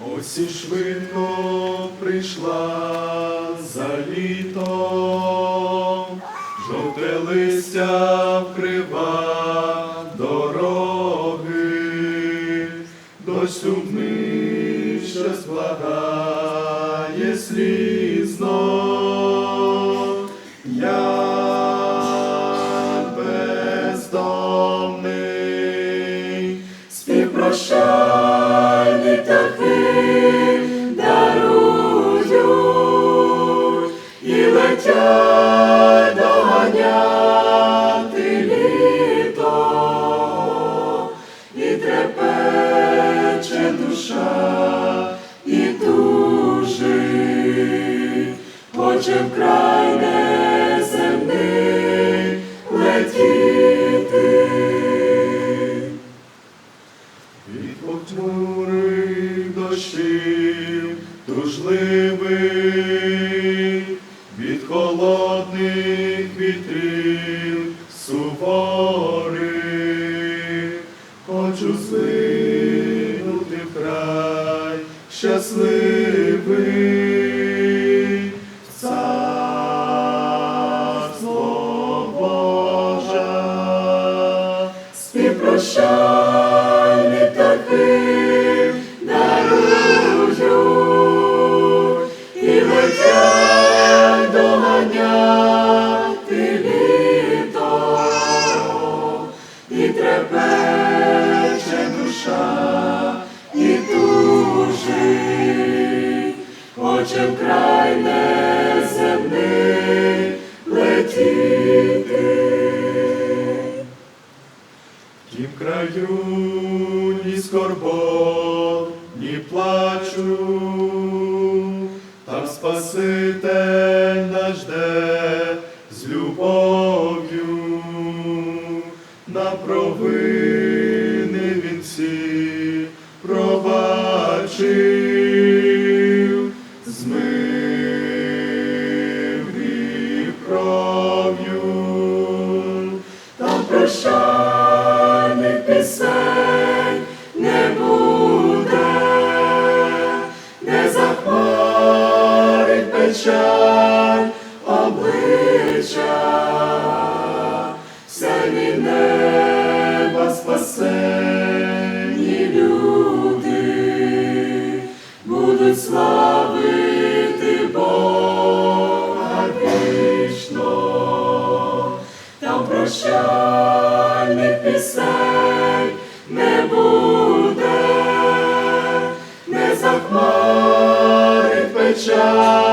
Ось і швидко прийшла за літо, жовте листя вкрива дороги, дощ умний щось благає слізно. Я бездомний, співпрощальні птахи хоче вкрай неземний летіти. Від похмурих дощів тужливих, від холодних вітрів суворих, хочу звинути в край щасливий співпрощальні птахи дарують і летять доганяти літо, і трепече душа, і тужить, хоче вкрай неземний летіти. Тім краю ні скорбот, ні плачу, там Спаситель наш жде з любов'ю, на провини він всі пробачив, пісень не буде, не захмарить печаль обличчя, сяйні неба спасені люди будуть славити Бога вічно там прощальних пісень не буде, не захмарить печаль